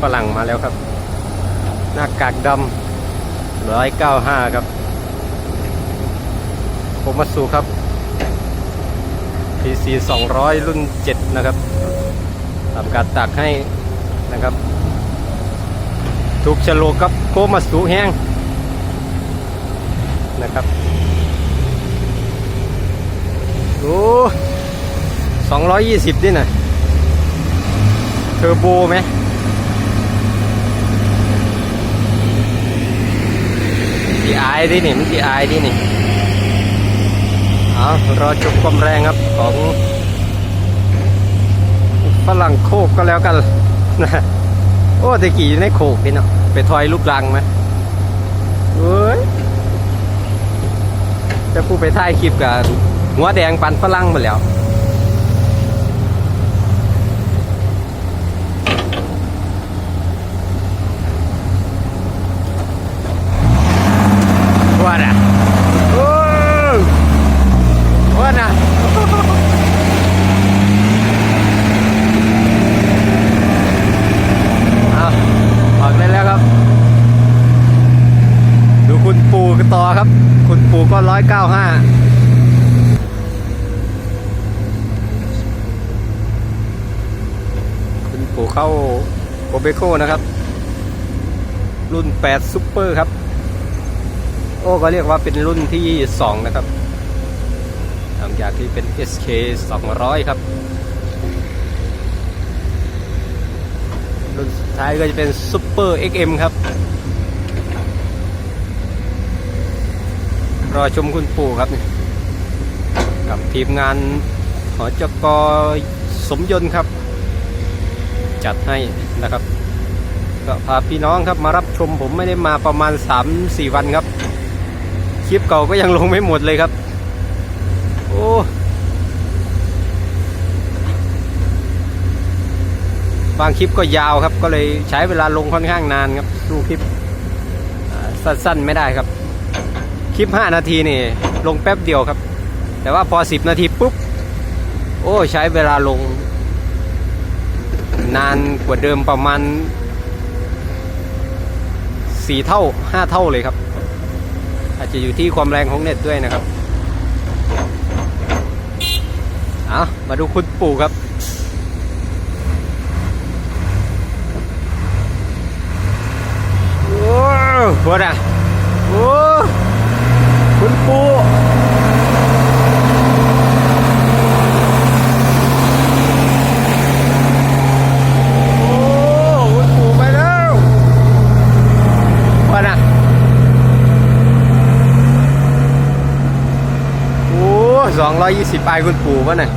ฝรั่งมาแล้วครับ หน้ากากดำร้อยเก้าห้าครับ ผมมาสู่ครับ PC 200 รุ่น 7 นะครับทำการตักให้นะครับ ถูกฉลกครับโคมาสูแห้งนะครับโอ้สองร้อยยี่สิบนี่นะเทอร์โบไหม ทีไอดินี่มันทีไอดินี่เอารอชมความแรงครับของฝรั่งโคกก็แล้วกันนะโอ้ตะกี้อยู่ในโขกนี่เนาะไปทอยลูกรังไหมเอ้ยจะพูดไปถ่ายคลิปกับหัวแดงปันฝรั่งมดแล้ว ว่าน่ะโอ้ยว่าน่ะ เอาออกได้แล้วครับ ดูคุณปู่ กันต่อครับ คุณปู่ก็ร้อยเก้าห้าคุณปู่เข้าโอเบโคนะครับ รุ่น8ซุปเปอร์ครับ โอ้ก็เรียกว่าเป็นรุ่นที่2นะครับหลังจากที่เป็น SK 200 ครับ รุ่นสุดท้ายก็จะเป็นซุปเปอร์ XM ครับ รอชมคุณปู่ครับ กับทีมงานหอจกสมยนต์ครับ จัดให้นะครับ ก็พาพี่น้องครับมารับชมผมไม่ได้มาประมาณ 3-4 วันครับ คลิปเก่าก็ยังลงไม่หมดเลยครับ โอ้บางคลิปก็ยาวครับ ก็เลยใช้เวลาลงค่อนข้างนานครับดูคลิปสั้นๆไม่ได้ครับ คลิป 5 นาทีนี่ ลงแป๊บเดียวครับ แต่ว่าพอ 10 นาทีปุ๊บ โอ้ใช้เวลาลง นานกว่าเดิมประมาณ 4 เท่า 5 เท่าเลยครับ อาจจะอยู่ที่ความแรงของเน็ตด้วยนะครับเอามาดูคุณปู่ครับโอ้โหนะโอ้คุณปูโอ้คุณปูไปแล้วว่านะโอ้ สองร้อยยี่สิบปลายคุณปู่วะเนี่ย